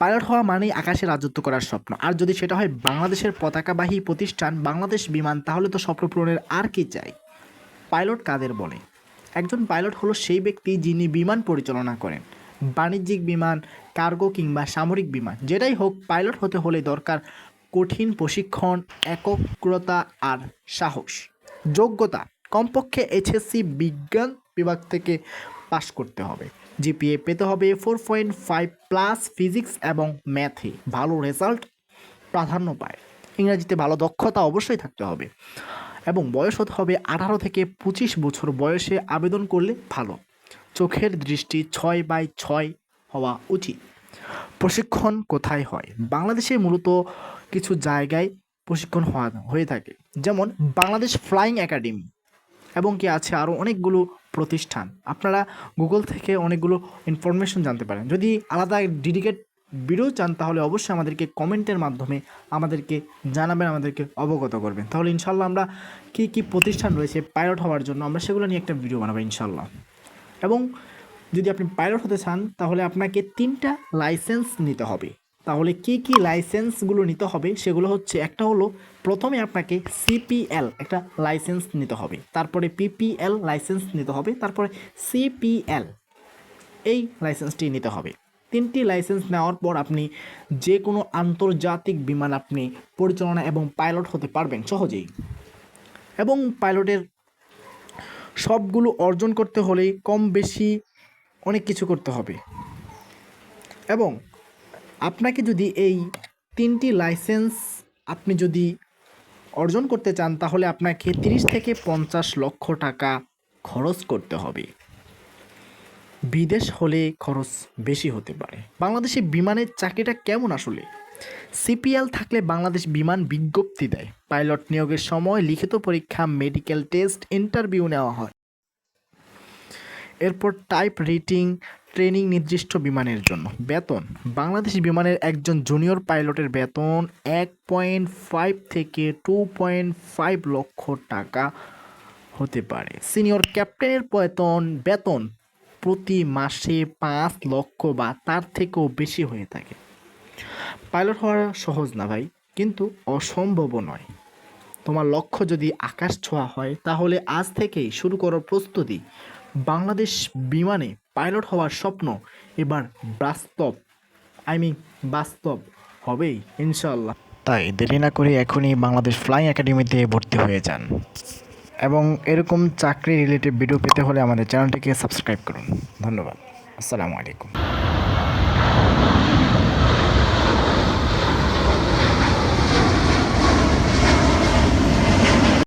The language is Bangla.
পাইলট হওয়া মানেই আকাশে রাজত্ব করার স্বপ্ন। আর যদি সেটা হয় বাংলাদেশের পতাকাবাহী প্রতিষ্ঠান বাংলাদেশ বিমান, তাহলে তো স্বপ্ন পূরণের আর কি চাই? পাইলট কাদের বলে? একজন পাইলট হলো সেই ব্যক্তি যিনি বিমান পরিচালনা করেন। বাণিজ্যিক বিমান, কার্গো কিংবা সামরিক বিমান, যেটাই হোক, পাইলট হতে হলে দরকার কঠিন প্রশিক্ষণ, একগ্রতা আর সাহস। যোগ্যতা, কমপক্ষে এইচএসসি বিজ্ঞান বিভাগ থেকে পাশ করতে হবে। জিপিএ পেতে হবে four point five plus physics এবং ম্যাথে ভালো রেজাল্ট প্রাধান্য পায়। ইংরেজিতে ভালো দক্ষতা অবশ্যই থাকতে হবে। এবং বয়স হতে হবে আঠারো থেকে পঁচিশ বছর বয়সে আবেদন করলে ভালো। চোখের দৃষ্টি ছয় বাই ছয় হওয়া উচিত। প্রশিক্ষণ কোথায় হয়? বাংলাদেশে মূলত কিছু জায়গায় প্রশিক্ষণ হয়ে থাকে। যেমন বাংলাদেশ ফ্লাইং একাডেমি এবং কি আছে আরও অনেকগুলো প্রতিষ্ঠান। আপনারা গুগল থেকে অনেকগুলো ইনফরমেশন জানতে পারেন। যদি আলাদা ডেডিকেট ভিডিও চান, তাহলে অবশ্যই আমাদেরকে কমেন্টের মাধ্যমে আমাদেরকে জানাবেন, আমাদেরকে অবগত করবেন। তাহলে ইনশাল্লাহ আমরা কী কী প্রতিষ্ঠান রয়েছে পাইলট হওয়ার জন্য আমরা সেগুলো নিয়ে একটা ভিডিও বানাবো ইনশাল্লাহ এবং যদি আপনি পাইলট হতে চান, তাহলে আপনাকে তিনটা লাইসেন্স নিতে হবে। তাহলে কি কি লাইসেন্সগুলো নিতে হবে? সেগুলো হচ্ছে, একটা হলো প্রথমে আপনাকে সিপিএল একটা লাইসেন্স নিতে হবে। তারপরে পিপিএল লাইসেন্স নিতে হবে। তারপরে সিপিএল এই লাইসেন্সটি নিতে হবে। তিনটি লাইসেন্স নেওয়ার পর আপনি যে কোনো আন্তর্জাতিক বিমান আপনি পরিচালনা এবং পাইলট হতে পারবেন সহজেই। এবং পাইলটের সবগুলো অর্জন করতে হলে কম বেশি অনেক কিছু করতে হবে। এবং আপনাকে যদি এই তিনটি লাইসেন্স আপনি যদি অর্জন করতে চান, তাহলে আপনাকে তিরিশ থেকে পঞ্চাশ লক্ষ টাকা খরচ করতে হবে। বিদেশ হলে খরচ বেশি হতে পারে। বাংলাদেশে বিমানের চাকরিটা কেমন আসলে? সিপিএল থাকলে বাংলাদেশ বিমান বিজ্ঞপ্তি দেয়। পাইলট নিয়োগের সময় লিখিত পরীক্ষা, মেডিকেল টেস্ট, ইন্টারভিউ নেওয়া হয়। এরপর টাইপ রেটিং ট্রেনিং নির্দিষ্ট বিমানের জন্য। বেতন, বাংলাদেশ বিমানের একজন জুনিয়র পাইলটের বেতন এক পয়েন্ট ফাইভ থেকে টু পয়েন্ট ফাইভ লক্ষ টাকা হতে পারে। সিনিয়র ক্যাপ্টেনের বেতন বেতন প্রতি মাসে পাঁচ লক্ষ বা তার থেকেও বেশি হয়ে থাকে। পাইলট হওয়া সহজ না ভাই, কিন্তু অসম্ভবও নয়। তোমার লক্ষ্য যদি আকাশ ছোঁয়া হয়, তাহলে আজ থেকেই শুরু করো প্রস্তুতি। বাংলাদেশ বিমানে পাইলট হওয়ার স্বপ্ন এবার বাস্তব আই মিন বাস্তব হবেই ইনশাল্লাহ তাই দেরি না করে এখনই বাংলাদেশ ফ্লাইং একাডেমিতে ভর্তি হয়ে যান। এবং এরকম চাকরি রিলেটেড ভিডিও পেতে হলে আমাদের চ্যানেলটিকে সাবস্ক্রাইব করুন। ধন্যবাদ। আসসালামু আলাইকুম।